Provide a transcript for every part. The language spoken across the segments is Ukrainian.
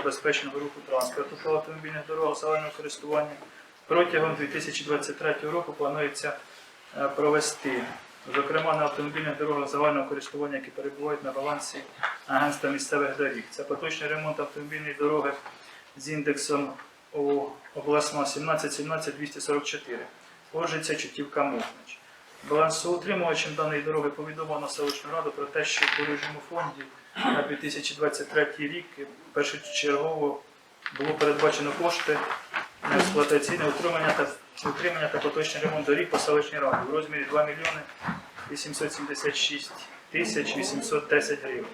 безпечного руху транспорту по автомобільних дорогах загального користування протягом 2023 року планується е, провести. Зокрема, на автомобільних дорогах загального користування, які перебувають на балансі Агентства місцевих доріг. Це поточний ремонт автомобільної дороги з індексом обласного 17 244. Оржиця Чутівка Мухнич. Балансоутримувачем даної дороги повідомлено селищну раду про те, що в дорожньому фонді на 2023 рік першочергово було передбачено кошти на експлуатаційне утримання та утримання та поточний ремонт доріг по селищній раді у розмірі 2 мільйони 876 тисяч 810 гривень.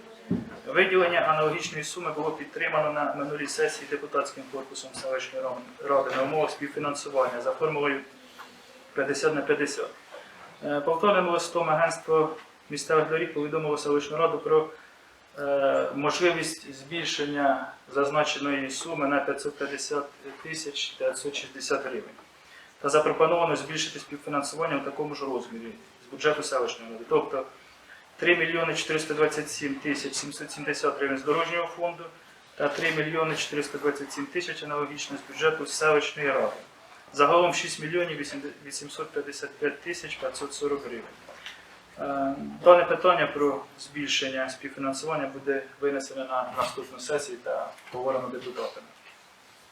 Виділення аналогічної суми було підтримано на минулій сесії депутатським корпусом селищної ради на умовах співфінансування за формулою 50 на 50. Е, Повторним листом агентство місцевих доріг повідомило селищну раду про е, можливість збільшення зазначеної суми на 550 тисяч 560 гривень. Та запропоновано збільшити співфінансування в такому ж розмірі з бюджету селищної ради. Тобто 3 мільйони 427 тисяч 770 гривень з дорожнього фонду та 3 мільйони 427 тисяч аналогічно з бюджету селищної ради. Загалом 6 мільйонів 855 тисяч 540 гривень. Е, Дане питання про збільшення співфінансування буде винесено на наступну сесію та говорено депутатами.